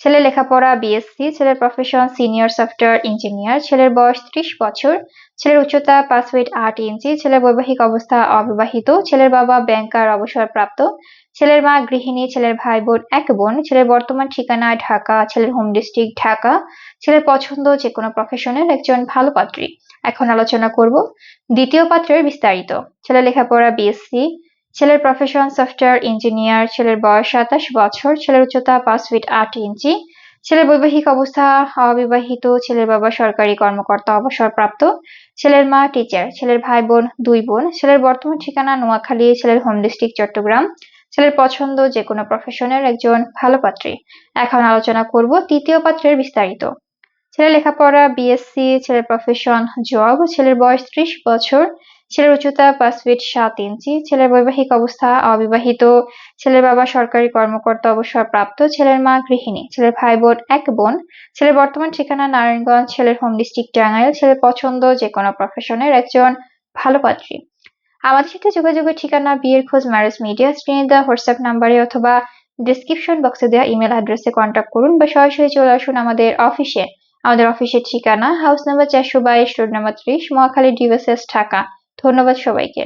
ছেলে লেখাপড়া বিএসসি ছেলের প্রফেশন সিনিয়র সফটওয়্যার ইঞ্জিনিয়ার ছেলের বয়স ত্রিশ বছর, ছেলের উচ্চতা পাঁচ ফিট আট ইঞ্চি ছেলের বৈবাহিক অবস্থা অবিবাহিত, ছেলের বাবা ব্যাংকার অবসরপ্রাপ্ত, ছেলের মা গৃহিণী, ছেলের ভাই বোন এক বোন, ছেলের বর্তমান ঠিকানা ঢাকা, ছেলের হোম ডিস্ট্রিক্ট ঢাকা, ছেলের পছন্দ যে কোনো প্রফেশনের একজন ভালো পাত্রী। এখন আলোচনা করব দ্বিতীয় পাত্রের বিস্তারিত। ছেলে লেখাপড়া বিএসসি ছেলের প্রফেশন সফটওয়্যার ইঞ্জিনিয়ার ছেলের বয়স সাতাশ বছর, ছেলের উচ্চতা পাঁচ ফিট আট ইঞ্চি, ছেলের বৈবাহিক অবস্থা অবিবাহিত, ছেলের বাবা সরকারি কর্মকর্তা অবসরপ্রাপ্ত, ছেলের মা টিচার ছেলের ভাই বোন দুই বোন, ছেলের বর্তমান ঠিকানা নোয়াখালী, ছেলের হোম ডিস্ট্রিক্ট চট্টগ্রাম, ছেলের পছন্দ যে কোনো প্রফেশনের একজন ভালো পাত্রী। এখন আলোচনা করব তৃতীয় পাত্রের বিস্তারিত। ছেলের লেখাপড়া বিএসসি ছেলের প্রফেশন জব ছেলের বয়স ত্রিশ বছর ছেলের উচ্চতা পাঁচ ফিট সাত ইঞ্চি, ছেলের বৈবাহিক অবস্থা অবিবাহিত, ছেলের বাবা সরকারি কর্মকর্তা অবসরপ্রাপ্ত, ছেলের মা গৃহিণী, ছেলের ভাই বোন এক বোন, ছেলের বর্তমান ঠিকানা নারায়ণগঞ্জ, ছেলের হোম ডিস্ট্রিক্ট টাঙ্গাইল, ছেলের পছন্দ যে কোনো প্রফেশনের একজন ভালো পাত্রী। আমাদের সাথে যোগাযোগের ঠিকানা বিয়ের খোঁজ ম্যারেজ মিডিয়া স্ক্রিনে দেওয়া হোয়াটসঅ্যাপ নাম্বারে অথবা ডিসক্রিপশন বক্সে দেওয়া ইমেল অ্যাড্রেসে কন্ট্যাক্ট করুন বা সরাসরি চলে আসুন আমাদের অফিসে আমাদের অফিসের ঠিকানা হাউস নাম্বার চারশো বাইশ রোড নাম্বার ত্রিশ, মহাখালী ডিভাইসেস ঢাকা। ধন্যবাদ সবাইকে।